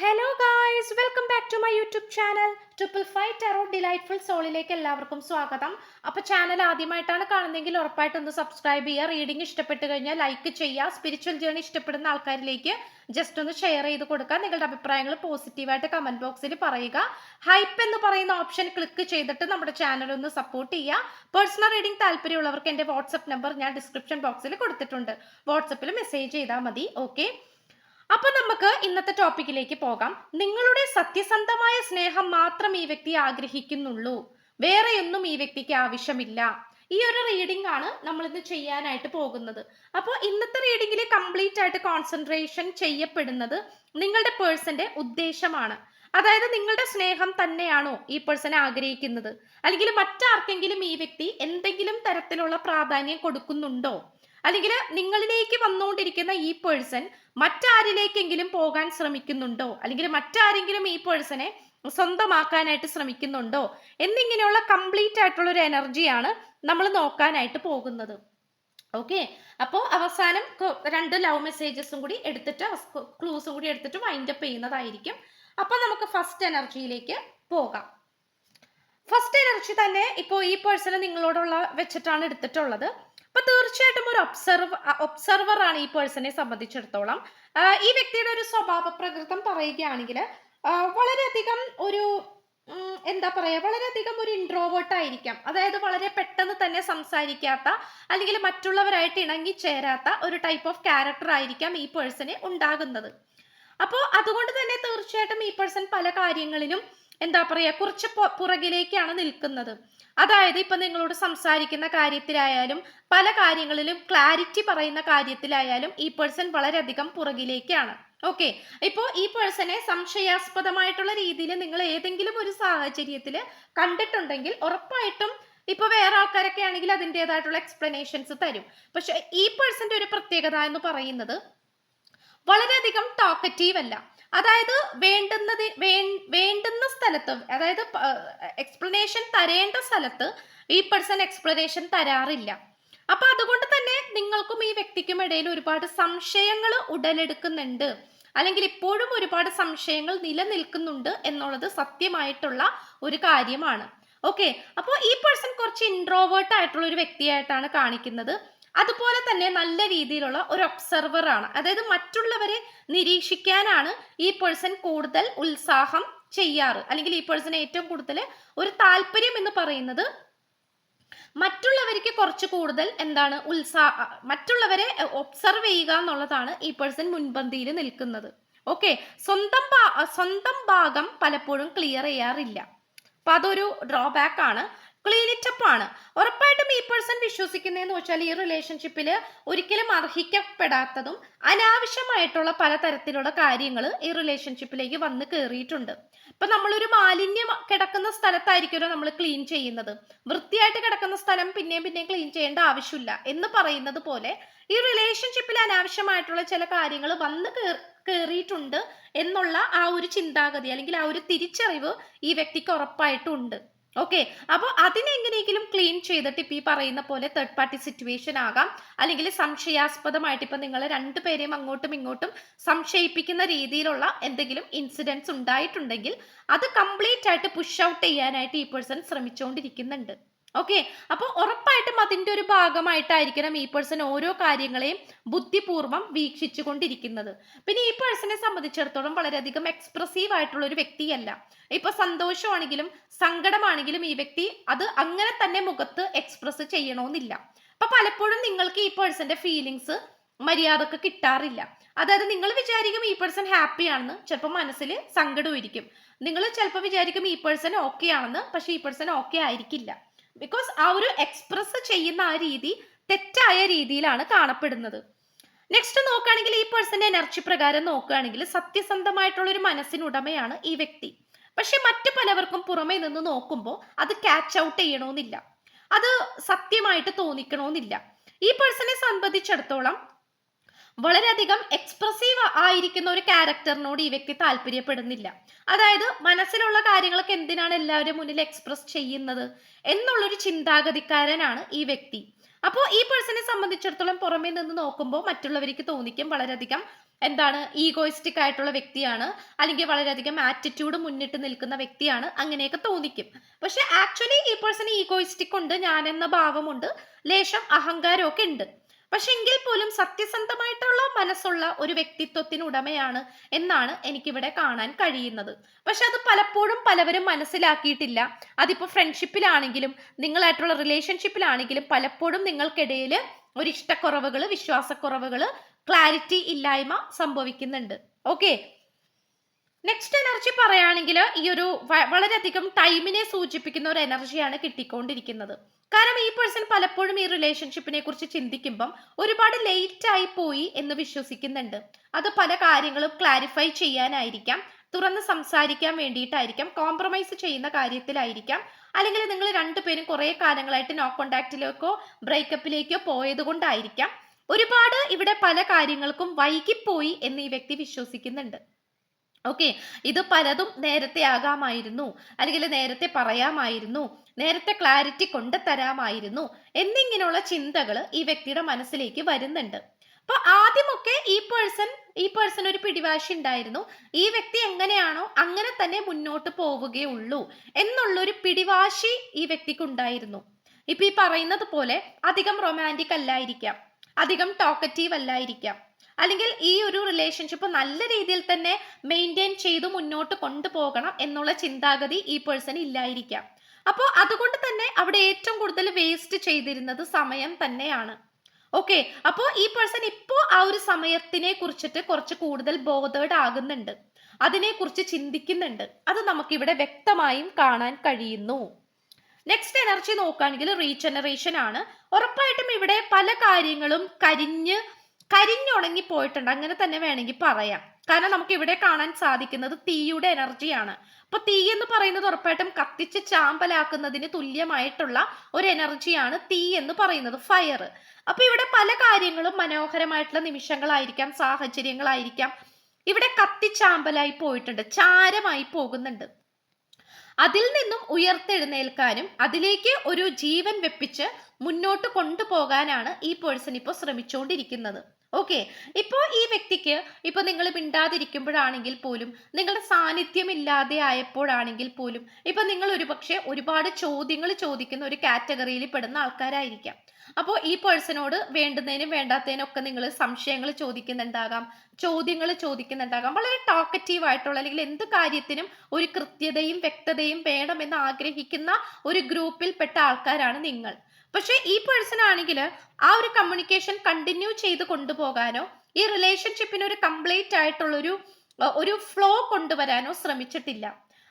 Hello guys welcome back to my YouTube channel triple five tarot delightful സോളിലേക്ക് എല്ലാവർക്കും സ്വാഗതം. അപ്പോൾ ചാനൽ ആദ്യമായിട്ടാണ് കാണുന്നതെങ്കിൽ ഉറപ്പായിട്ടൊന്ന് സബ്സ്ക്രൈബ് ചെയ്യുക റീഡിംഗ് ഇഷ്ടപ്പെട്ട് കഴിഞ്ഞാൽ ലൈക്ക് ചെയ്യുക സ്പിരിച്വൽ ജേണി ഇഷ്ടപ്പെടുന്ന ആൾക്കാരിലേക്ക് ജസ്റ്റ് ഒന്ന് ഷെയർ ചെയ്ത് കൊടുക്കുക നിങ്ങളുടെ അഭിപ്രായങ്ങൾ പോസിറ്റീവായിട്ട് കമന്റ് ബോക്സിൽ പറയുക. ഹൈപ്പ് എന്ന് പറയുന്ന ഓപ്ഷൻ ക്ലിക്ക് ചെയ്തിട്ട് നമ്മുടെ ചാനൽ ഒന്ന് സപ്പോർട്ട് ചെയ്യുക. പേഴ്സണൽ റീഡിംഗ് താല്പര്യമുള്ളവർക്ക് എന്റെ വാട്സപ്പ് നമ്പർ ഞാൻ ഡിസ്ക്രിപ്ഷൻ ബോക്സിൽ കൊടുത്തിട്ടുണ്ട്. വാട്സപ്പിൽ മെസ്സേജ് ചെയ്താൽ മതി. ഓക്കെ അപ്പൊ നമുക്ക് ഇന്നത്തെ ടോപ്പിക്കിലേക്ക് പോകാം. നിങ്ങളുടെ സത്യസന്ധമായ സ്നേഹം മാത്രം ഈ വ്യക്തി ആഗ്രഹിക്കുന്നുള്ളൂ. വേറെയൊന്നും ഈ വ്യക്തിക്ക് ആവശ്യമില്ല. ഈ ഒരു റീഡിംഗ് ആണ് നമ്മൾ ഇന്ന് ചെയ്യാനായിട്ട് പോകുന്നത്. അപ്പോൾ ഇന്നത്തെ റീഡിംഗിൽ കംപ്ലീറ്റ് ആയിട്ട് കോൺസെൻട്രേഷൻ ചെയ്യപ്പെടുന്നത് നിങ്ങളുടെ പേഴ്സന്റെ ഉദ്ദേശമാണ്. അതായത് നിങ്ങളുടെ സ്നേഹം തന്നെയാണോ ഈ പേഴ്സൺ ആഗ്രഹിക്കുന്നത്? അല്ലെങ്കിൽ മറ്റാർക്കെങ്കിലും ഈ വ്യക്തി എന്തെങ്കിലും തരത്തിലുള്ള പ്രാധാന്യം കൊടുക്കുന്നുണ്ടോ? അല്ലെങ്കിൽ നിങ്ങളിലേക്ക് വന്നുകൊണ്ടിരിക്കുന്ന ഈ പേഴ്സൺ മറ്റാരിലേക്കെങ്കിലും പോകാൻ ശ്രമിക്കുന്നുണ്ടോ? അല്ലെങ്കിൽ മറ്റാരെങ്കിലും ഈ പേഴ്സണെ സ്വന്തമാക്കാനായിട്ട് ശ്രമിക്കുന്നുണ്ടോ? എന്നിങ്ങനെയുള്ള കംപ്ലീറ്റ് ആയിട്ടുള്ള ഒരു എനർജിയാണ് നമ്മൾ നോക്കാനായിട്ട് പോകുന്നത്. ഓക്കെ അപ്പോൾ അവസാനം രണ്ട് ലവ് മെസ്സേജസും കൂടി എടുത്തിട്ട് ക്ലൂസും കൂടി എടുത്തിട്ട് വൈൻഡ് അപ്പ് ചെയ്യുന്നതായിരിക്കും. അപ്പോൾ നമുക്ക് ഫസ്റ്റ് എനർജിയിലേക്ക് പോകാം. ഫസ്റ്റ് എനർജി തന്നെ ഇപ്പോൾ ഈ പേഴ്സൺ നിങ്ങളോടുള്ള വെച്ചിട്ടാണ് എടുത്തിട്ടുള്ളത്. അപ്പൊ തീർച്ചയായിട്ടും ഒരു ഒബ്സർവ് ഒബ്സർവർ ആണ് ഈ പേഴ്സണെ സംബന്ധിച്ചിടത്തോളം. ഈ വ്യക്തിയുടെ ഒരു സ്വഭാവ പ്രകൃതം പറയുകയാണെങ്കിൽ വളരെയധികം ഒരു എന്താ പറയാ വളരെയധികം ഒരു ഇൻട്രോവേർട്ട് ആയിരിക്കാം. അതായത് വളരെ പെട്ടെന്ന് തന്നെ സംസാരിക്കാത്ത അല്ലെങ്കിൽ മറ്റുള്ളവരായിട്ട് ഇണങ്ങി ചേരാത്ത ഒരു ടൈപ്പ് ഓഫ് ക്യാരക്ടർ ആയിരിക്കാം ഈ പേഴ്സണെ ഉണ്ടാകുന്നത്. അപ്പോൾ അതുകൊണ്ട് തന്നെ തീർച്ചയായിട്ടും ഈ പേഴ്സൺ പല കാര്യങ്ങളിലും എന്താ പറയാ കുറച്ച് പുറകിലേക്കാണ് നിൽക്കുന്നത്. അതായത് ഇപ്പൊ നിങ്ങളോട് സംസാരിക്കുന്ന കാര്യത്തിലായാലും പല കാര്യങ്ങളിലും ക്ലാരിറ്റി പറയുന്ന കാര്യത്തിലായാലും ഈ പേഴ്സൺ വളരെയധികം പുറകിലേക്കാണ്. ഓക്കെ? ഇപ്പോ ഈ പേഴ്സണെ സംശയാസ്പദമായിട്ടുള്ള രീതിയിൽ നിങ്ങൾ ഏതെങ്കിലും ഒരു സാഹചര്യത്തിൽ കണ്ടിട്ടുണ്ടെങ്കിൽ ഉറപ്പായിട്ടും ഇപ്പൊ വേറെ ആൾക്കാരൊക്കെ ആണെങ്കിൽ അതിന്റെതായിട്ടുള്ള എക്സ്പ്ലനേഷൻസ് തരും. പക്ഷെ ഈ പേഴ്സന്റെ ഒരു പ്രത്യേകത എന്ന് പറയുന്നത് വളരെയധികം ടോക്കറ്റീവ് അല്ല. അതായത് വേണ്ടുന്നത് വേണ്ടുന്ന സ്ഥലത്ത് അതായത് എക്സ്പ്ലനേഷൻ തരേണ്ട സ്ഥലത്ത് ഈ പേഴ്സൺ എക്സ്പ്ലനേഷൻ തരാറില്ല. അപ്പൊ അതുകൊണ്ട് തന്നെ നിങ്ങൾക്കും ഈ വ്യക്തിക്കും ഇടയിൽ ഒരുപാട് സംശയങ്ങൾ ഉടലെടുക്കുന്നുണ്ട്. അല്ലെങ്കിൽ ഇപ്പോഴും ഒരുപാട് സംശയങ്ങൾ നിലനിൽക്കുന്നുണ്ട് എന്നുള്ളത് സത്യമായിട്ടുള്ള ഒരു കാര്യമാണ്. ഓക്കെ അപ്പോൾ ഈ പേഴ്സൺ കുറച്ച് ഇൻട്രോവേർട്ട് ആയിട്ടുള്ള ഒരു വ്യക്തിയായിട്ടാണ് കാണിക്കുന്നത്. അതുപോലെ തന്നെ നല്ല രീതിയിലുള്ള ഒരു ഒബ്സർവർ ആണ്. അതായത് മറ്റുള്ളവരെ നിരീക്ഷിക്കാനാണ് ഈ പേഴ്സൺ കൂടുതൽ ഉത്സാഹം ചെയ്യാറ്. അല്ലെങ്കിൽ ഈ പേഴ്സൺ ഏറ്റവും കൂടുതൽ ഒരു താല്പര്യം എന്ന് പറയുന്നത് മറ്റുള്ളവർക്ക് കുറച്ച് കൂടുതൽ എന്താണ് ഉത്സാഹ മറ്റുള്ളവരെ ഒബ്സർവ് ചെയ്യുക എന്നുള്ളതാണ് ഈ പേഴ്സൺ മുൻപന്തിയിൽ നിൽക്കുന്നത്. ഓക്കെ സ്വന്തം സ്വന്തം ഭാഗം പലപ്പോഴും ക്ലിയർ ചെയ്യാറില്ല. അപ്പൊ അതൊരു ഡ്രോബാക്ക് ആണ്. ആണ്. ഉറപ്പായിട്ടും ഈ പേഴ്സൺ വിശ്വസിക്കുന്നതെന്ന് വെച്ചാൽ ഈ റിലേഷൻഷിപ്പിൽ ഒരിക്കലും അർഹിക്കപ്പെടാത്തതും അനാവശ്യമായിട്ടുള്ള പലതരത്തിലുള്ള കാര്യങ്ങൾ ഈ റിലേഷൻഷിപ്പിലേക്ക് വന്ന് കയറിയിട്ടുണ്ട് ഇപ്പൊ നമ്മളൊരു മാലിന്യം കിടക്കുന്ന സ്ഥലത്തായിരിക്കുമല്ലോ നമ്മൾ ക്ലീൻ ചെയ്യുന്നത്. വൃത്തിയായിട്ട് കിടക്കുന്ന സ്ഥലം പിന്നെയും പിന്നെയും ക്ലീൻ ചെയ്യേണ്ട ആവശ്യമില്ല എന്ന് പറയുന്നത് പോലെ ഈ റിലേഷൻഷിപ്പിൽ അനാവശ്യമായിട്ടുള്ള ചില കാര്യങ്ങൾ വന്ന് കയറിയിട്ടുണ്ട് എന്നുള്ള ആ ഒരു ചിന്താഗതി അല്ലെങ്കിൽ ആ ഒരു തിരിച്ചറിവ് ഈ വ്യക്തിക്ക് ഉറപ്പായിട്ടും ഉണ്ട്. ഓക്കെ അപ്പോൾ അതിനെങ്ങനെയെങ്കിലും ക്ലീൻ ചെയ്തിട്ട് ഇപ്പം ഈ പറയുന്ന പോലെ തേർഡ് പാർട്ടി സിറ്റുവേഷൻ ആകാം. അല്ലെങ്കിൽ സംശയാസ്പദമായിട്ട് ഇപ്പം നിങ്ങൾ രണ്ടുപേരെയും അങ്ങോട്ടും ഇങ്ങോട്ടും സംശയിപ്പിക്കുന്ന രീതിയിലുള്ള എന്തെങ്കിലും ഇൻസിഡൻസ് ഉണ്ടായിട്ടുണ്ടെങ്കിൽ അത് കംപ്ലീറ്റ് ആയിട്ട് പുഷ് ഔട്ട് ചെയ്യാനായിട്ട് ഈ പേഴ്സൺ ശ്രമിച്ചുകൊണ്ടിരിക്കുന്നുണ്ട് ഓക്കെ അപ്പോൾ ഉറപ്പായിട്ടും അതിന്റെ ഒരു ഭാഗമായിട്ടായിരിക്കണം ഈ പേഴ്സൺ ഓരോ കാര്യങ്ങളെയും ബുദ്ധിപൂർവം വീക്ഷിച്ചു കൊണ്ടിരിക്കുന്നത് പിന്നെ ഈ പേഴ്സണെ സംബന്ധിച്ചിടത്തോളം വളരെയധികം എക്സ്പ്രസീവ് ആയിട്ടുള്ള ഒരു വ്യക്തിയല്ല. ഇപ്പൊ സന്തോഷമാണെങ്കിലും സങ്കടമാണെങ്കിലും ഈ വ്യക്തി അത് അങ്ങനെ തന്നെ മുഖത്ത് എക്സ്പ്രസ് ചെയ്യണമെന്നില്ല അപ്പൊ പലപ്പോഴും നിങ്ങൾക്ക് ഈ പേഴ്സന്റെ ഫീലിങ്സ് മര്യാദയ്ക്ക് കിട്ടാറില്ല. അതായത് നിങ്ങൾ വിചാരിക്കും ഈ പേഴ്സൺ ഹാപ്പി ആണെന്ന് ചിലപ്പോൾ മനസ്സിൽ സങ്കടമായിരിക്കും. നിങ്ങൾ ചിലപ്പോൾ വിചാരിക്കും ഈ പേഴ്സൺ ഓക്കെ ആണെന്ന് പക്ഷെ ഈ പേഴ്സൺ ഓക്കെ ആയിരിക്കില്ല. ബിക്കോസ് ആ ഒരു എക്സ്പ്രസ് ചെയ്യുന്ന ആ രീതി തെറ്റായ രീതിയിലാണ് കാണപ്പെടുന്നത്. നെക്സ്റ്റ് നോക്കുകയാണെങ്കിൽ ഈ പേഴ്സന്റെ എനർജി പ്രകാരം നോക്കുകയാണെങ്കിൽ സത്യസന്ധമായിട്ടുള്ള ഒരു മനസ്സിനുടമയാണ് ഈ വ്യക്തി. പക്ഷെ മറ്റു പലവർക്കും പുറമേ നിന്ന് നോക്കുമ്പോൾ അത് ക്യാച്ച് ഔട്ട് ചെയ്യണമെന്നില്ല. അത് സത്യമായിട്ട് തോന്നിക്കണമെന്നില്ല. ഈ പേഴ്സണെ സംബന്ധിച്ചിടത്തോളം വളരെയധികം എക്സ്പ്രസീവ് ആയിരിക്കുന്ന ഒരു ക്യാരക്ടറിനോട് ഈ വ്യക്തി താല്പര്യപ്പെടുന്നില്ല. അതായത് മനസ്സിലുള്ള കാര്യങ്ങളൊക്കെ എന്തിനാണ് എല്ലാവരും മുന്നിൽ എക്സ്പ്രസ് ചെയ്യുന്നത് എന്നുള്ളൊരു ചിന്താഗതിക്കാരനാണ് ഈ വ്യക്തി. അപ്പോൾ ഈ പേഴ്സണെ സംബന്ധിച്ചിടത്തോളം പുറമേ നിന്ന് നോക്കുമ്പോൾ മറ്റുള്ളവർക്ക് തോന്നിക്കും വളരെയധികം എന്താണ് ഈഗോയിസ്റ്റിക് ആയിട്ടുള്ള വ്യക്തിയാണ് അല്ലെങ്കിൽ വളരെയധികം ആറ്റിറ്റ്യൂഡ് മുന്നിട്ട് നിൽക്കുന്ന വ്യക്തിയാണ് അങ്ങനെയൊക്കെ തോന്നിക്കും. പക്ഷെ ആക്ച്വലി ഈ പേഴ്സൺ ഈഗോയിസ്റ്റിക് ഉണ്ട് ഞാൻ എന്ന ഭാവമുണ്ട് ലേശം അഹങ്കാരമൊക്കെ ഉണ്ട്. പക്ഷെ എങ്കിൽ പോലും സത്യസന്ധമായിട്ടുള്ള മനസ്സുള്ള ഒരു വ്യക്തിത്വത്തിന് ഉടമയാണ് എന്നാണ് എനിക്കിവിടെ കാണാൻ കഴിയുന്നത്. പക്ഷെ അത് പലപ്പോഴും പലവരും മനസ്സിലാക്കിയിട്ടില്ല. അതിപ്പോ ഫ്രണ്ട്ഷിപ്പിലാണെങ്കിലും നിങ്ങളായിട്ടുള്ള റിലേഷൻഷിപ്പിലാണെങ്കിലും പലപ്പോഴും നിങ്ങൾക്കിടയിൽ ഒരു ഇഷ്ടക്കുറവുകൾ വിശ്വാസക്കുറവുകൾ ക്ലാരിറ്റി ഇല്ലായ്മ സംഭവിക്കുന്നുണ്ട്. ഓക്കെ നെക്സ്റ്റ് എനർജി പറയുകയാണെങ്കിൽ ഈ ഒരു വളരെയധികം ടൈമിനെ സൂചിപ്പിക്കുന്ന ഒരു എനർജിയാണ് കിട്ടിക്കൊണ്ടിരിക്കുന്നത്. കാരണം ഈ പേഴ്സൺ പലപ്പോഴും ഈ റിലേഷൻഷിപ്പിനെ കുറിച്ച് ചിന്തിക്കുമ്പം ഒരുപാട് ലേറ്റ് ആയി പോയി എന്ന് വിശ്വസിക്കുന്നുണ്ട്. അത് പല കാര്യങ്ങളും ക്ലാരിഫൈ ചെയ്യാനായിരിക്കാം തുറന്ന് സംസാരിക്കാൻ വേണ്ടിയിട്ടായിരിക്കാം കോംപ്രമൈസ് ചെയ്യുന്ന കാര്യത്തിലായിരിക്കാം. അല്ലെങ്കിൽ നിങ്ങൾ രണ്ടുപേരും കുറേ കാലങ്ങളായിട്ട് നോ കോണ്ടാക്റ്റിലേക്കോ ബ്രേക്കപ്പിലേക്കോ പോയത് കൊണ്ടായിരിക്കാം. ഒരുപാട് ഇവിടെ പല കാര്യങ്ങൾക്കും വൈകിപ്പോയി എന്ന് ഈ വ്യക്തി വിശ്വസിക്കുന്നുണ്ട്. ഓക്കെ. ഇത് പലതും നേരത്തെ ആകാമായിരുന്നു. അല്ലെങ്കിൽ നേരത്തെ പറയാമായിരുന്നു. നേരത്തെ ക്ലാരിറ്റി കൊണ്ടുതരാമായിരുന്നു എന്നിങ്ങനെയുള്ള ചിന്തകൾ ഈ വ്യക്തിയുടെ മനസ്സിലേക്ക് വരുന്നുണ്ട്. അപ്പൊ ആദ്യമൊക്കെ ഈ പേഴ്സൺ ഈ പേഴ്സൺ ഒരു പിടിവാശി ഉണ്ടായിരുന്നു. ഈ വ്യക്തി എങ്ങനെയാണോ അങ്ങനെ തന്നെ മുന്നോട്ട് പോവുകയുള്ളൂ എന്നുള്ളൊരു പിടിവാശി ഈ വ്യക്തിക്ക് ഉണ്ടായിരുന്നു. ഇപ്പൊ ഈ പറയുന്നത് പോലെ അധികം റൊമാന്റിക് അല്ലായിരിക്കാം. അധികം ടോക്കറ്റീവ് അല്ലായിരിക്കാം. അല്ലെങ്കിൽ ഈ ഒരു റിലേഷൻഷിപ്പ് നല്ല രീതിയിൽ തന്നെ മെയിന്റെയിൻ ചെയ്ത് മുന്നോട്ട് കൊണ്ടുപോകണം എന്നുള്ള ചിന്താഗതി ഈ പേഴ്സൺ ഇല്ലായിരിക്കാം. അപ്പോൾ അതുകൊണ്ട് തന്നെ അവിടെ ഏറ്റവും കൂടുതൽ വേസ്റ്റ് ചെയ്തിരുന്നത് സമയം തന്നെയാണ്. ഓക്കെ അപ്പോൾ ഈ പേഴ്സൺ ഇപ്പോൾ ആ ഒരു സമയത്തിനെ കുറിച്ചിട്ട് കുറച്ച് കൂടുതൽ ബോധേഡ് ആകുന്നുണ്ട്. അതിനെക്കുറിച്ച് ചിന്തിക്കുന്നുണ്ട്. അത് നമുക്കിവിടെ വ്യക്തമായും കാണാൻ കഴിയുന്നു. നെക്സ്റ്റ് എനർജി നോക്കുകയാണെങ്കിൽ റീജനറേഷൻ ആണ്. ഉറപ്പായിട്ടും ഇവിടെ പല കാര്യങ്ങളും കരിഞ്ഞ് കരിഞ്ഞുണങ്ങി പോയിട്ടുണ്ട്. അങ്ങനെ തന്നെ വേണമെങ്കിൽ പറയാം. കാരണം നമുക്ക് ഇവിടെ കാണാൻ സാധിക്കുന്നത് തീയുടെ എനർജിയാണ്. അപ്പൊ തീ എന്ന് പറയുന്നത് ഉറപ്പായിട്ടും കത്തിച്ച് ചാമ്പലാക്കുന്നതിന് തുല്യമായിട്ടുള്ള ഒരു എനർജിയാണ് തീ എന്ന് പറയുന്നത് ഫയർ അപ്പൊ ഇവിടെ പല കാര്യങ്ങളും മനോഹരമായിട്ടുള്ള നിമിഷങ്ങളായിരിക്കാം സാഹചര്യങ്ങളായിരിക്കാം. ഇവിടെ കത്തിച്ചാമ്പലായി പോയിട്ടുണ്ട് ചാരമായി പോകുന്നുണ്ട്. അതിൽ നിന്നും ഉയർത്തെഴുന്നേൽക്കാനും അതിലേക്ക് ഒരു ജീവൻ വെപ്പിച്ച് മുന്നോട്ട് കൊണ്ടുപോകാനാണ് ഈ പേഴ്സൺ ഇപ്പോൾ ശ്രമിച്ചുകൊണ്ടിരിക്കുന്നത്. ഓക്കെ. ഇപ്പോൾ ഈ വ്യക്തിക്ക് ഇപ്പോൾ നിങ്ങൾ മിണ്ടാതിരിക്കുമ്പോഴാണെങ്കിൽ പോലും നിങ്ങളുടെ സാന്നിധ്യം ഇല്ലാതെ ആയപ്പോഴാണെങ്കിൽ പോലും ഇപ്പം നിങ്ങൾ ഒരുപക്ഷെ ഒരുപാട് ചോദ്യങ്ങൾ ചോദിക്കുന്ന ഒരു കാറ്റഗറിയിൽ പെടുന്ന ആൾക്കാരായിരിക്കാം. അപ്പോൾ ഈ പേഴ്സണോട് വേണ്ടുന്നതിനും വേണ്ടാത്തതിനും ഒക്കെ നിങ്ങൾ സംശയങ്ങൾ ചോദിക്കുന്നുണ്ടാകാം ചോദ്യങ്ങൾ ചോദിക്കുന്നുണ്ടാകാം. വളരെ ടോക്കറ്റീവ് ആയിട്ടുള്ള അല്ലെങ്കിൽ എന്ത് കാര്യത്തിനും ഒരു കൃത്യതയും വ്യക്തതയും വേണമെന്ന് ആഗ്രഹിക്കുന്ന ഒരു ഗ്രൂപ്പിൽപ്പെട്ട ആൾക്കാരാണ് നിങ്ങൾ. പക്ഷെ ഈ പേഴ്സൺ ആണെങ്കിൽ ആ ഒരു കമ്മ്യൂണിക്കേഷൻ കണ്ടിന്യൂ ചെയ്ത് കൊണ്ടുപോകാനോ ഈ റിലേഷൻഷിപ്പിന് ഒരു കംപ്ലീറ്റ് ആയിട്ടുള്ളൊരു ഒരു ഫ്ലോ കൊണ്ടുവരാനോ ശ്രമിച്ചിട്ടില്ല.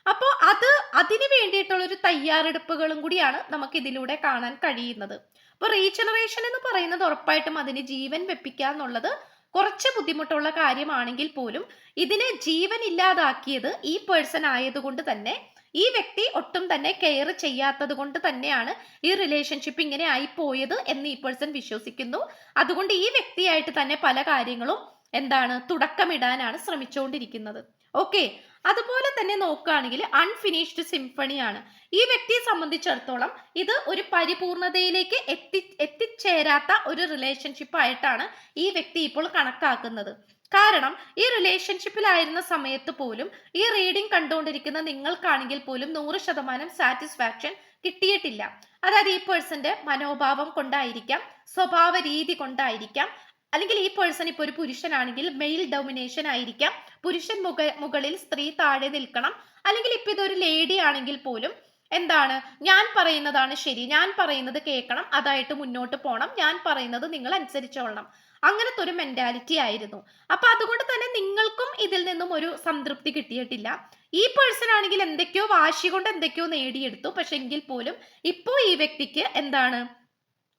അപ്പോൾ അത് അതിന് വേണ്ടിയിട്ടുള്ള ഒരു തയ്യാറെടുപ്പുകളും കൂടിയാണ് നമുക്ക് ഇതിലൂടെ കാണാൻ കഴിയുന്നത്. അപ്പോൾ റീജനറേഷൻ എന്ന് പറയുന്നത് ഉറപ്പായിട്ടും അതിന് ജീവൻ വെപ്പിക്കുക എന്നുള്ളത് കുറച്ച് ബുദ്ധിമുട്ടുള്ള കാര്യമാണെങ്കിൽ പോലും ഇതിനെ ജീവൻ ഇല്ലാതാക്കിയത് ഈ പേഴ്സൺ ആയതുകൊണ്ട് തന്നെ ഈ വ്യക്തി ഒട്ടും തന്നെ കെയർ ചെയ്യാത്തത് കൊണ്ട് തന്നെയാണ് ഈ റിലേഷൻഷിപ്പ് ഇങ്ങനെ ആയി പോയത് എന്ന് ഈ പേഴ്സൺ വിശ്വസിക്കുന്നു. അതുകൊണ്ട് ഈ വ്യക്തിയായിട്ട് തന്നെ പല കാര്യങ്ങളും എന്താണ് തുടക്കമിടാനാണ് ശ്രമിച്ചുകൊണ്ടിരിക്കുന്നത്. ഓക്കെ അതുപോലെ തന്നെ നോക്കുകയാണെങ്കിൽ അൺഫിനിഷ്ഡ് സിംഫണിയാണ് ഈ വ്യക്തിയെ സംബന്ധിച്ചിടത്തോളം ഇത് ഒരു പരിപൂർണതയിലേക്ക് എത്തി എത്തിച്ചേരാത്ത ഒരു റിലേഷൻഷിപ്പ് ആയിട്ടാണ് ഈ വ്യക്തി ഇപ്പോൾ കണക്കാക്കുന്നത്. കാരണം ഈ റിലേഷൻഷിപ്പിലായിരുന്ന സമയത്ത് പോലും ഈ റീഡിംഗ് കണ്ടുകൊണ്ടിരിക്കുന്ന നിങ്ങൾക്കാണെങ്കിൽ പോലും നൂറ് ശതമാനം സാറ്റിസ്ഫാക്ഷൻ കിട്ടിയിട്ടില്ല. അതായത് ഈ പേഴ്സന്റെ മനോഭാവം കൊണ്ടായിരിക്കാം സ്വഭാവ രീതി കൊണ്ടായിരിക്കാം അല്ലെങ്കിൽ ഈ പേഴ്സൺ ഇപ്പോൾ ഒരു പുരുഷനാണെങ്കിൽ മെയിൽ ഡൊമിനേഷൻ ആയിരിക്കാം. പുരുഷൻ മുക മുകളിൽ സ്ത്രീ താഴെ നിൽക്കണം. അല്ലെങ്കിൽ ഇപ്പൊ ഇതൊരു ലേഡി ആണെങ്കിൽ പോലും എന്താണ്? ഞാൻ പറയുന്നതാണ് ശരി ഞാൻ പറയുന്നത് കേൾക്കണം അതായിട്ട് മുന്നോട്ട് പോകണം ഞാൻ പറയുന്നത് നിങ്ങൾ അനുസരിച്ചോളണം. അങ്ങനത്തെ ഒരു മെന്റാലിറ്റി ആയിരുന്നു. അപ്പൊ അതുകൊണ്ട് തന്നെ നിങ്ങൾക്കും ഇതിൽ നിന്നും ഒരു സംതൃപ്തി കിട്ടിയിട്ടില്ല. ഈ പേഴ്സൺ ആണെങ്കിൽ എന്തൊക്കെയോ വാശി കൊണ്ട് എന്തൊക്കെയോ നേടിയെടുത്തു. പക്ഷെ എങ്കിൽ പോലും ഇപ്പോ ഈ വ്യക്തിക്ക് എന്താണ്?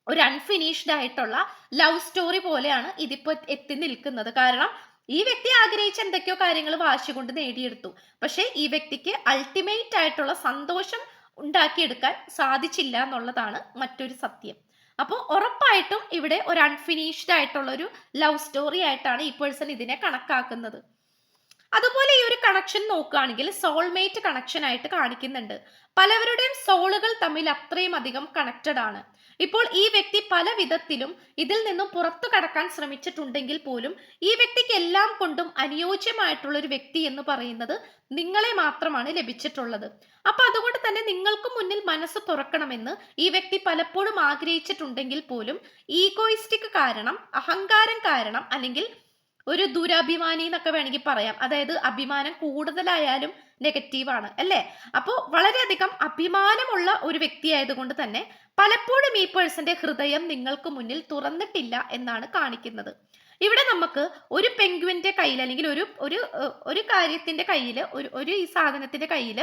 ഒരു അൺഫിനിഷ്ഡ് ആയിട്ടുള്ള ലവ് സ്റ്റോറി പോലെയാണ് ഇതിപ്പോ എത്തി നിൽക്കുന്നത്. കാരണം ഈ വ്യക്തി ആഗ്രഹിച്ച എന്തൊക്കെയോ കാര്യങ്ങൾ വാശി കൊണ്ട് നേടിയെടുത്തു. പക്ഷെ ഈ വ്യക്തിക്ക് അൾട്ടിമേറ്റ് ആയിട്ടുള്ള സന്തോഷം ഉണ്ടാക്കിയെടുക്കാൻ സാധിച്ചില്ല എന്നുള്ളതാണ് മറ്റൊരു സത്യം. അപ്പോൾ ഉറപ്പായിട്ടും ഇവിടെ ഒരു അൺഫിനിഷ്ഡ് ആയിട്ടുള്ള ഒരു ലവ് സ്റ്റോറി ആയിട്ടാണ് ഈ പേഴ്സൺ ഇതിനെ കണക്കാക്കുന്നത്. അതുപോലെ ഈ ഒരു കണക്ഷൻ നോക്കുകയാണെങ്കിൽ സോൾമേറ്റ് കണക്ഷൻ ആയിട്ട് കാണിക്കുന്നുണ്ട്. പലവരുടെയും സോളുകൾ തമ്മിൽ അത്രയും അധികം കണക്റ്റഡ് ആണ്. ഇപ്പോൾ ഈ വ്യക്തി പല വിധത്തിലും ഇതിൽ നിന്നും പുറത്തു കടക്കാൻ ശ്രമിച്ചിട്ടുണ്ടെങ്കിൽ പോലും ഈ വ്യക്തിക്ക് എല്ലാം കൊണ്ടും അനുയോജ്യമായിട്ടുള്ള ഒരു വ്യക്തി എന്ന് പറയുന്നത് നിങ്ങളെ മാത്രമാണ് ലഭിച്ചിട്ടുള്ളത്. അപ്പൊ അതുകൊണ്ട് തന്നെ നിങ്ങൾക്ക് മുന്നിൽ മനസ്സ് തുറക്കണമെന്ന് ഈ വ്യക്തി പലപ്പോഴും ആഗ്രഹിച്ചിട്ടുണ്ടെങ്കിൽ പോലും ഈഗോയിസ്റ്റിക് കാരണം അഹങ്കാരം കാരണം അല്ലെങ്കിൽ ഒരു ദുരഭിമാനി എന്നൊക്കെ വേണമെങ്കിൽ പറയാം. അതായത് അഭിമാനം കൂടുതലായാലും നെഗറ്റീവാണ് അല്ലേ? അപ്പോൾ വളരെയധികം അഭിമാനമുള്ള ഒരു വ്യക്തിയായതുകൊണ്ട് തന്നെ പലപ്പോഴും ഈ പേഴ്സന്റെ ഹൃദയം നിങ്ങൾക്ക് മുന്നിൽ തുറന്നിട്ടില്ല എന്നാണ് കാണിക്കുന്നത്. ഇവിടെ നമുക്ക് ഒരു പെങ്കുവിന്റെ കയ്യിൽ അല്ലെങ്കിൽ ഒരു ഒരു ഒരു കാര്യത്തിന്റെ കയ്യിൽ ഒരു ഒരു ഈ സാധനത്തിന്റെ കയ്യിൽ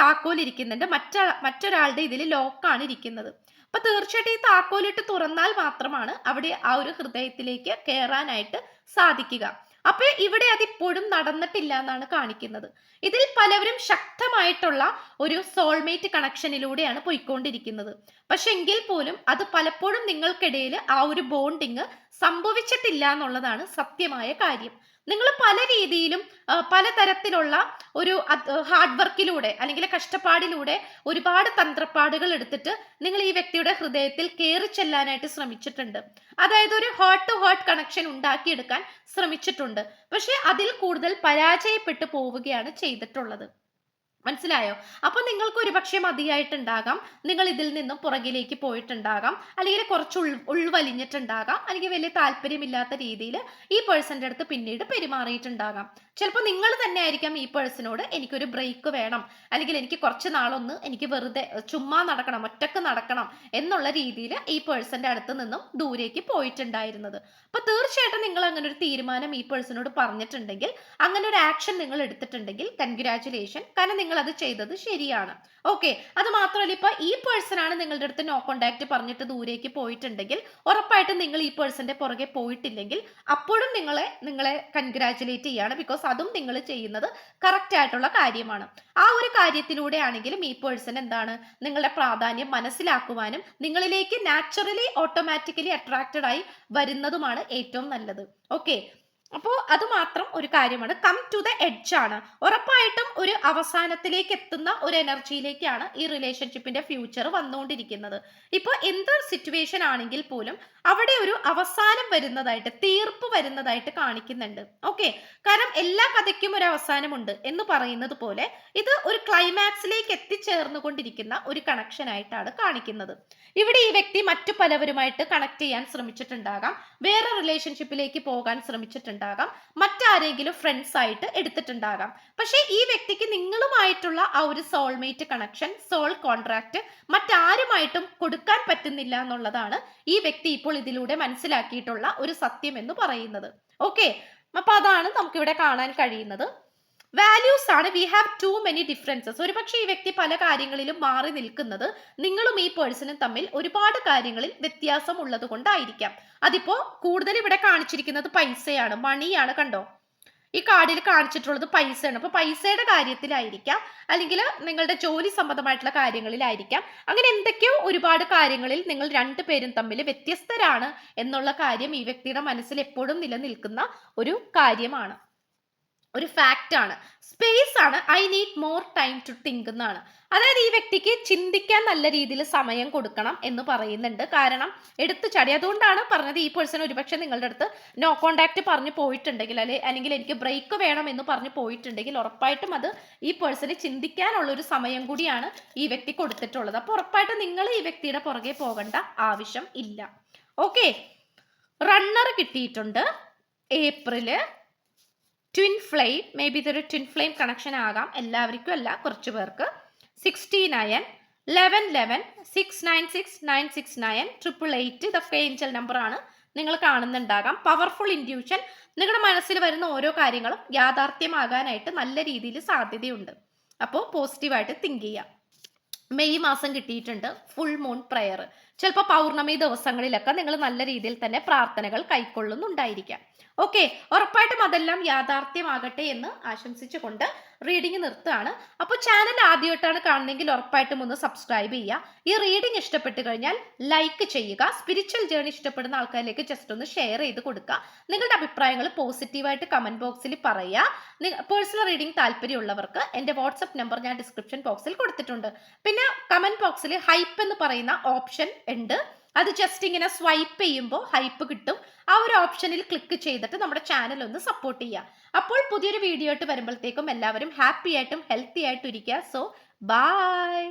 താക്കോൽ ഇരിക്കുന്നുണ്ട്. മറ്റ മറ്റൊരാളുടെ ഇതിൽ ലോക്കാണ് ഇരിക്കുന്നത്. അപ്പൊ തീർച്ചയായിട്ടും ഈ താക്കോലിട്ട് തുറന്നാൽ മാത്രമാണ് അവിടെ ആ ഒരു ഹൃദയത്തിലേക്ക് കയറാനായിട്ട് സാധിക്കുക. അപ്പൊ ഇവിടെ അതിപ്പോഴും നടന്നിട്ടില്ല എന്നാണ് കാണിക്കുന്നത്. ഇതിൽ പലവരും ശക്തമായിട്ടുള്ള ഒരു സോൾമേറ്റ് കണക്ഷനിലൂടെയാണ് പോയിക്കൊണ്ടിരിക്കുന്നത്. പക്ഷെ എങ്കിൽ പോലും അത് പലപ്പോഴും നിങ്ങൾക്കിടയിൽ ആ ഒരു ബോണ്ടിങ് സംഭവിച്ചിട്ടില്ല എന്നുള്ളതാണ് സത്യമായ കാര്യം. നിങ്ങൾ പല രീതിയിലും പല പലതരത്തിലുള്ള ഒരു ഹാർഡ് വർക്കിലൂടെ അല്ലെങ്കിൽ കഷ്ടപ്പാടിലൂടെ ഒരുപാട് തന്ത്രപ്പാടുകൾ എടുത്തിട്ട് നിങ്ങൾ ഈ വ്യക്തിയുടെ ഹൃദയത്തിൽ കയറി ചെല്ലാനായിട്ട് ശ്രമിച്ചിട്ടുണ്ട്. അതായത് ഒരു ഹോട്ട് ടു ഹോട്ട് കണക്ഷൻ ഉണ്ടാക്കിയെടുക്കാൻ ശ്രമിച്ചിട്ടുണ്ട്. പക്ഷെ അതിൽ കൂടുതൽ പരാജയപ്പെട്ടു പോവുകയാണ് ചെയ്തിട്ടുള്ളത്. മനസ്സിലായോ? അപ്പൊ നിങ്ങൾക്ക് ഒരുപക്ഷെ മതിയായിട്ടുണ്ടാകാം. നിങ്ങൾ ഇതിൽ നിന്നും പുറകിലേക്ക് പോയിട്ടുണ്ടാകാം. അല്ലെങ്കിൽ കുറച്ച് ഉൾ ഉൾവലിഞ്ഞിട്ടുണ്ടാകാം. അല്ലെങ്കിൽ വലിയ താല്പര്യമില്ലാത്ത രീതിയിൽ ഈ പേഴ്സന്റെ അടുത്ത് പിന്നീട് പെരുമാറിയിട്ടുണ്ടാകാം. ചിലപ്പോൾ നിങ്ങൾ തന്നെ ആയിരിക്കാം ഈ പേഴ്സണോട് എനിക്കൊരു ബ്രേക്ക് വേണം. അല്ലെങ്കിൽ എനിക്ക് കുറച്ച് നാളൊന്ന് എനിക്ക് വെറുതെ ചുമ്മാ നടക്കണം ഒറ്റയ്ക്ക് നടക്കണം എന്നുള്ള രീതിയിൽ ഈ പേഴ്സന്റെ അടുത്ത് നിന്നും ദൂരേക്ക് പോയിട്ടുണ്ടായിരുന്നത്. അപ്പൊ തീർച്ചയായിട്ടും നിങ്ങൾ അങ്ങനെ ഒരു തീരുമാനം ഈ പേഴ്സണോട് പറഞ്ഞിട്ടുണ്ടെങ്കിൽ അങ്ങനെ ഒരു ആക്ഷൻ നിങ്ങൾ എടുത്തിട്ടുണ്ടെങ്കിൽ കൺഗ്രാചുലേഷൻ. കാരണം നിങ്ങൾ അത് ചെയ്തത് ശരിയാണ്. ഓക്കെ. അത് മാത്രമല്ല ഇപ്പൊ ഈ പേഴ്സൺ ആണ് നിങ്ങളുടെ അടുത്ത് നോ കോണ്ടാക്ട് പറഞ്ഞിട്ട് ദൂരേക്ക് പോയിട്ടുണ്ടെങ്കിൽ ഉറപ്പായിട്ടും നിങ്ങൾ ഈ പേഴ്സന്റെ പുറകെ പോയിട്ടില്ലെങ്കിൽ അപ്പോഴും നിങ്ങളെ നിങ്ങളെ കൺഗ്രാചുലേറ്റ് ചെയ്യാണ്. ബിക്കോസ് അതും നിങ്ങൾ ചെയ്യുന്നത് കറക്റ്റ് ആയിട്ടുള്ള കാര്യമാണ്. ആ ഒരു കാര്യത്തിലൂടെ ആണെങ്കിലും ഈ പേഴ്സൺ എന്താണ്? നിങ്ങളുടെ പ്രാധാന്യം മനസ്സിലാക്കുവാനും നിങ്ങളിലേക്ക് നാച്ചുറലി ഓട്ടോമാറ്റിക്കലി അട്രാക്റ്റഡ് ആയി വരുന്നതുമാണ് ഏറ്റവും നല്ലത്. ഓക്കെ അപ്പോൾ അത് മാത്രം ഒരു കാര്യമാണ്. കം ടു ദ എഡ്ജ് ആണ്. ഉറപ്പായിട്ടും ഒരു അവസാനത്തിലേക്ക് എത്തുന്ന ഒരു എനർജിയിലേക്കാണ് ഈ റിലേഷൻഷിപ്പിന്റെ ഫ്യൂച്ചർ വന്നുകൊണ്ടിരിക്കുന്നത്. ഇപ്പോൾ എന്ത് സിറ്റുവേഷൻ ആണെങ്കിൽ പോലും അവിടെ ഒരു അവസാനം വരുന്നതായിട്ട് തീർപ്പ് വരുന്നതായിട്ട് കാണിക്കുന്നുണ്ട്. ഓക്കെ കാരണം എല്ലാ കഥയ്ക്കും ഒരു അവസാനമുണ്ട് എന്ന് പറയുന്നത് പോലെ ഇത് ഒരു ക്ലൈമാക്സിലേക്ക് എത്തിച്ചേർന്നുകൊണ്ടിരിക്കുന്ന ഒരു കണക്ഷൻ ആയിട്ടാണ് കാണിക്കുന്നത്. ഇവിടെ ഈ വ്യക്തി മറ്റു പലവരുമായിട്ട് കണക്ട് ചെയ്യാൻ ശ്രമിച്ചിട്ടുണ്ടാകാം. വേറെ റിലേഷൻഷിപ്പിലേക്ക് പോകാൻ ശ്രമിച്ചിട്ടുണ്ടാകാം മറ്റാരെങ്കിലും ഫ്രണ്ട്സ് ആയിട്ട് എടുത്തിട്ടുണ്ടാകാം. പക്ഷേ ഈ വ്യക്തിക്ക് നിങ്ങളുമായിട്ടുള്ള ആ ഒരു സോൾമേറ്റ് കണക്ഷൻ സോൾ കോൺട്രാക്ട് മറ്റാരുമായിട്ടും കൊടുക്കാൻ പറ്റുന്നില്ല എന്നുള്ളതാണ് ഈ വ്യക്തി ഇപ്പോൾ ഇതിലൂടെ മനസ്സിലാക്കിയിട്ടുള്ള ഒരു സത്യം എന്ന് പറയുന്നത്. ഓക്കെ അപ്പൊ അതാണ് നമുക്കിവിടെ കാണാൻ കഴിയുന്നത്. വാല്യൂസ് ആണ്. We have too many differences ഒരുപക്ഷെ ഈ വ്യക്തി പല കാര്യങ്ങളിലും മാറി നിൽക്കുന്നത് നിങ്ങളും ഈ പേഴ്സണും തമ്മിൽ ഒരുപാട് കാര്യങ്ങളിൽ വ്യത്യാസം ഉള്ളത് കൊണ്ടായിരിക്കാം. അതിപ്പോ കൂടുതൽ ഇവിടെ കാണിച്ചിരിക്കുന്നത് പൈസയാണ്. മണിയാണ് കണ്ടോ? ഈ കാർഡിൽ കാണിച്ചിട്ടുള്ളത് പൈസയാണ്. അപ്പൊ പൈസയുടെ കാര്യത്തിലായിരിക്കാം. അല്ലെങ്കിൽ നിങ്ങളുടെ ജോലി സംബന്ധമായിട്ടുള്ള കാര്യങ്ങളിലായിരിക്കാം. അങ്ങനെ എന്തൊക്കെയോ ഒരുപാട് കാര്യങ്ങളിൽ നിങ്ങൾ രണ്ടുപേരും തമ്മിൽ വ്യത്യസ്തരാണ് എന്നുള്ള കാര്യം ഈ വ്യക്തിയുടെ മനസ്സിൽ എപ്പോഴും നിലനിൽക്കുന്ന ഒരു കാര്യമാണ്. ഒരു ഫാക്റ്റ് ആണ്. സ്പേസ് ആണ്. I need more time to think എന്നാണ്. അതായത് ഈ വ്യക്തിക്ക് ചിന്തിക്കാൻ നല്ല രീതിയിൽ സമയം കൊടുക്കണം എന്ന് പറയുന്നുണ്ട്. കാരണം എടുത്തു ചാടി. അതുകൊണ്ടാണ് പറഞ്ഞത് ഈ പേഴ്സൺ ഒരുപക്ഷെ നിങ്ങളുടെ അടുത്ത് നോ കോണ്ടാക്ട് പറഞ്ഞു പോയിട്ടുണ്ടെങ്കിൽ അല്ലെ അല്ലെങ്കിൽ എനിക്ക് ബ്രേക്ക് വേണം എന്ന് പറഞ്ഞു പോയിട്ടുണ്ടെങ്കിൽ ഉറപ്പായിട്ടും അത് ഈ പേഴ്സണ് ചിന്തിക്കാനുള്ള ഒരു സമയം കൂടിയാണ് ഈ വ്യക്തി കൊടുത്തിട്ടുള്ളത്. അപ്പോൾ ഉറപ്പായിട്ടും നിങ്ങൾ ഈ വ്യക്തിയുടെ പുറകെ പോകേണ്ട ആവശ്യം ഇല്ല. ഓക്കെ റണ്ണർ കിട്ടിയിട്ടുണ്ട്. April twin flame may be ഇതൊരു ട്വിൻ ഫ്ലെയിം കണക്ഷൻ ആകാം. എല്ലാവർക്കും അല്ല കുറച്ച് പേർക്ക്. Sixty nine eleven eleven six nine six nine six nine triple eight ഇതൊക്കെ ഏഞ്ചൽ നമ്പറാണ് നിങ്ങൾ കാണുന്നുണ്ടാകാം. പവർഫുൾ ഇൻഡ്യൂഷൻ നിങ്ങളുടെ മനസ്സിൽ വരുന്ന ഓരോ കാര്യങ്ങളും യാഥാർത്ഥ്യമാകാനായിട്ട് നല്ല രീതിയിൽ സാധ്യതയുണ്ട്. അപ്പോൾ പോസിറ്റീവായിട്ട് തിങ്ക് ചെയ്യാം. മെയ് മാസം കിട്ടിയിട്ടുണ്ട്. ഫുൾ മൂൺ പ്രയർ ചിലപ്പോൾ പൗർണമി ദിവസങ്ങളിലൊക്കെ നിങ്ങൾ നല്ല രീതിയിൽ തന്നെ പ്രാർത്ഥനകൾ കൈക്കൊള്ളുന്നുണ്ടായിരിക്കാം. ഓക്കെ ഉറപ്പായിട്ടും അതെല്ലാം യാഥാർത്ഥ്യമാകട്ടെ എന്ന് ആശംസിച്ചുകൊണ്ട് റീഡിംഗ് നിർത്തുകയാണ്. അപ്പോൾ ചാനൽ ആദ്യമായിട്ടാണ് കാണുന്നതെങ്കിൽ ഉറപ്പായിട്ടും ഒന്ന് സബ്സ്ക്രൈബ് ചെയ്യുക. ഈ റീഡിംഗ് ഇഷ്ടപ്പെട്ട് കഴിഞ്ഞാൽ ലൈക്ക് ചെയ്യുക. സ്പിരിച്വൽ ജേണി ഇഷ്ടപ്പെടുന്ന ആൾക്കാരിലേക്ക് ജസ്റ്റ് ഒന്ന് ഷെയർ ചെയ്ത് കൊടുക്കുക. നിങ്ങളുടെ അഭിപ്രായങ്ങൾ പോസിറ്റീവായിട്ട് കമന്റ് ബോക്സിൽ പറയുക. പേഴ്സണൽ റീഡിംഗ് താല്പര്യമുള്ളവർക്ക് എന്റെ വാട്സപ്പ് നമ്പർ ഞാൻ ഡിസ്ക്രിപ്ഷൻ ബോക്സിൽ കൊടുത്തിട്ടുണ്ട്. പിന്നെ കമന്റ് ബോക്സിൽ ഹൈപ്പ് എന്ന് പറയുന്ന ഓപ്ഷൻ ഉണ്ട്. അത് ജസ്റ്റ് ഇങ്ങനെ സ്വൈപ്പ് ചെയ്യുമ്പോൾ ഹൈപ്പ് കിട്ടും. ആ ഒരു ഓപ്ഷനിൽ ക്ലിക്ക് ചെയ്തിട്ട് നമ്മുടെ ചാനൽ ഒന്ന് സപ്പോർട്ട് ചെയ്യുക. അപ്പോൾ പുതിയൊരു വീഡിയോ ആയിട്ട് വരുമ്പോഴത്തേക്കും എല്ലാവരും ഹാപ്പി ആയിട്ടും ഹെൽത്തി ആയിട്ടും ഇരിക്കുക. So by